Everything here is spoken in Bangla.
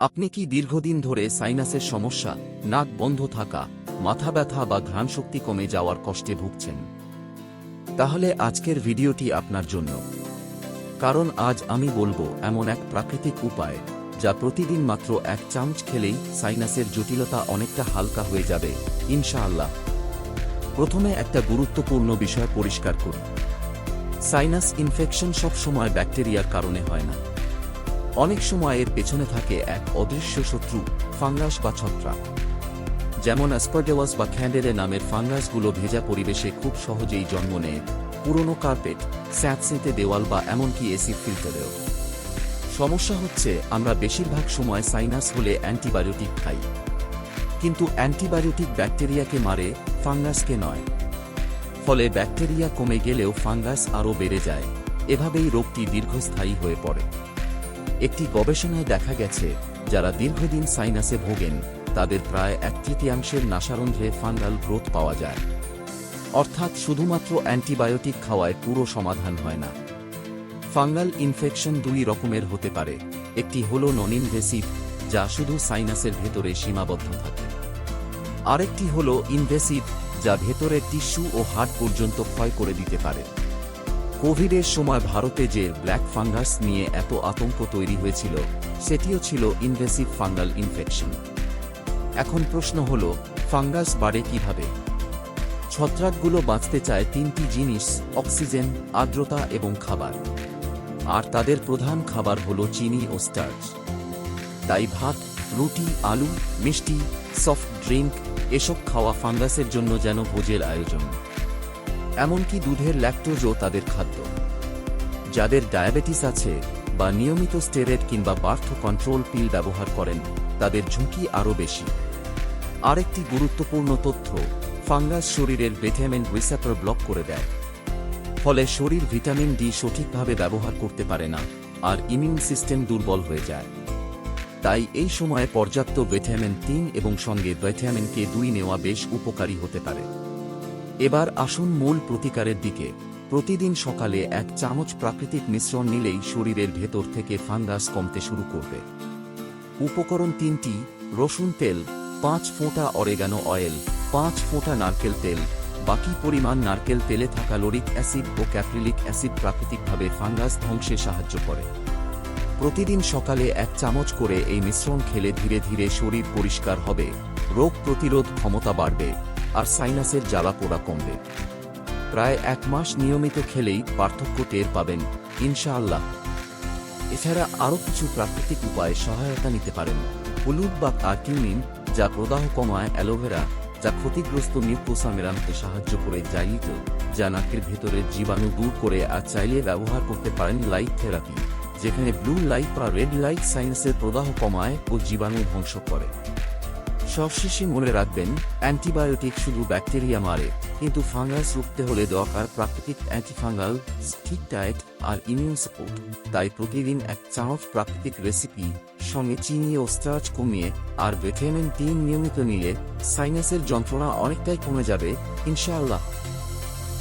আপনি কি দীর্ঘদিন ধরে সাইনাসের সমস্যা, নাক বন্ধ থাকা, মাথা ব্যথা বা ঘ্রাণশক্তি কমে যাওয়ার কষ্টে ভুগছেন? তাহলে আজকের ভিডিওটি আপনার জন্য। কারণ আজ আমি বলব এমন এক প্রাকৃতিক উপায়, যা প্রতিদিন মাত্র এক চামচ খেলেই সাইনাসের জটিলতা অনেকটা হালকা হয়ে যাবে, ইনশাআল্লাহ। প্রথমে একটা গুরুত্বপূর্ণ বিষয় পরিষ্কার করি সাইনাস ইনফেকশন সবসময় ব্যাকটেরিয়ার কারণে হয় না। অনেক সময় এর পেছনে থাকে এক অদৃশ্য শত্রু, ফাঙ্গাস বা ছত্রাক যেমন অ্যাসপারডেওয়াস বা খ্যান্ডেলে নামের ফাঙ্গাসগুলো ভেজা পরিবেশে খুব সহজেই জন্ম নেয়। পুরনো কার্পেট, স্যাঁতসেঁতে দেওয়াল বা এমনকি এসি ফিল্টারেও। সমস্যা হচ্ছে, আমরা বেশিরভাগ সময় সাইনাস হলে অ্যান্টিবায়োটিক খাই। কিন্তু অ্যান্টিবায়োটিক ব্যাকটেরিয়াকে মারে, ফাঙ্গাসকে নয়। ফলে ব্যাকটেরিয়া কমে গেলেও ফাঙ্গাস আরও বেড়ে যায়। এভাবেই রোগটি দীর্ঘস্থায়ী হয়ে পড়ে। একটি গবেষণায় দেখা গেছে, যারা দীর্ঘদিন সাইনাসে ভোগেন, তাদের প্রায় এক তৃতীয়াংশের নাসারন্ধ্রে ফাঙ্গাল গ্রোথ পাওয়া যায়। অর্থাৎ শুধুমাত্র অ্যান্টিবায়োটিক খাওয়ায় পুরো সমাধান হয় না। ফাঙ্গাল ইনফেকশন দুই রকমের হতে পারে, একটি হল নন ইনভেসিভ যা শুধু সাইনাসের ভেতরে সীমাবদ্ধ থাকে। আরেকটি হল ইনভেসিভ, যা ভেতরের টিস্যু ও হাড় পর্যন্ত ক্ষয় করে দিতে পারে। কোভিডের সময় ভারতে যে ব্ল্যাক ফাঙ্গাস নিয়ে এত আতঙ্ক তৈরি হয়েছিল, সেটিও ছিল ইনভেসিভ ফাঙ্গাল ইনফেকশন। এখন প্রশ্ন হল, ফাঙ্গাস বাড়ে কীভাবে? ছত্রাকগুলো বাঁচতে চায় তিনটি জিনিস, অক্সিজেন, আর্দ্রতা এবং খাবার। আর তাদের প্রধান খাবার হল চিনি ও স্টার্চ। তাই ভাত, রুটি, আলু, মিষ্টি, সফট ড্রিঙ্ক, এসব খাওয়া ফাঙ্গাসের জন্য যেন ভোজের আয়োজন। এমনকি দুধের ল্যাকটোজও তাদের খাদ্য। যাদের ডায়াবেটিস আছে বা নিয়মিত স্টেরয়েড কিংবা বার্থ কন্ট্রোল পিল ব্যবহার করেন, তাদের ঝুঁকি আরও বেশি। আরেকটি গুরুত্বপূর্ণ তথ্য ফাঙ্গাস শরীরের ভিটামিন রিসেপ্টর ব্লক করে দেয়। ফলে শরীর ভিটামিন ডি সঠিকভাবে ব্যবহার করতে পারে না আর ইমিউন সিস্টেম দুর্বল হয়ে যায়। তাই এই সময়ে পর্যাপ্ত ভিটামিন তিন এবং সঙ্গে ভিটামিন কে দুই নেওয়া বেশ উপকারী হতে পারে। এবার আসুন মূল প্রতিকারের দিকে। প্রতিদিন সকালে এক চামচ প্রাকৃতিক মিশ্রণ নিলেই শরীরের ভেতর থেকে ফাঙ্গাস কমতে শুরু করবে। উপকরণ তিনটি, রসুন তেল, পাঁচ ফোঁটা অরেগানো অয়েল, পাঁচ ফোঁটা নারকেল তেল, বাকি পরিমাণ নারকেল তেলে থাকা লোরিক অ্যাসিড ও ক্যাপ্রিলিক অ্যাসিড প্রাকৃতিকভাবে ফাঙ্গাস ধ্বংসে সাহায্য করে। প্রতিদিন সকালে এক চামচ করে এই মিশ্রণ খেলে ধীরে ধীরে শরীর পরিষ্কার হবে, রোগ প্রতিরোধ ক্ষমতা বাড়বে। আর সাইনাসের জ্বালা পোড়া কমবে। প্রায় এক মাস নিয়মিত খেলেই পার্থক্য টের পাবেন, ইনশাআল্লাহ। এছাড়া আরও কিছু প্রাকৃতিক উপায়ে সহায়তা নিতে পারেন। হলুদ বা কার্টিউনিন যা প্রদাহ কমায় অ্যালোভেরা, যা ক্ষতিগ্রস্ত মিউকোসা মেরামতে সাহায্য করে জাইলিত যা নাকের ভেতরের জীবাণু দূর করে আর চাইলে ব্যবহার করতে পারেন লাইট থেরাপি, যেখানে ব্লু লাইট বা রেড লাইট সাইন্সের প্রদাহ কমায় ও জীবাণু ধ্বংস করে। সবশেষে মনে রাখবেন, অ্যান্টিবায়োটিক শুধু ব্যাকটেরিয়া মারে, কিন্তু ফাঙ্গাস রুখতে হলে দরকার প্রাকৃতিক অ্যান্টিফাঙ্গাল ঠিক ডায়েট আর ইমিউন সাপোর্ট। তাই প্রতিদিন এক চামচ প্রাকৃতিক রেসিপি, সঙ্গে চিনি ও স্টার্চ কমিয়ে আর ভিটামিন তিন নিয়মিত নিলে সাইনাসের যন্ত্রণা অনেকটাই কমে যাবে, ইনশাআল্লাহ।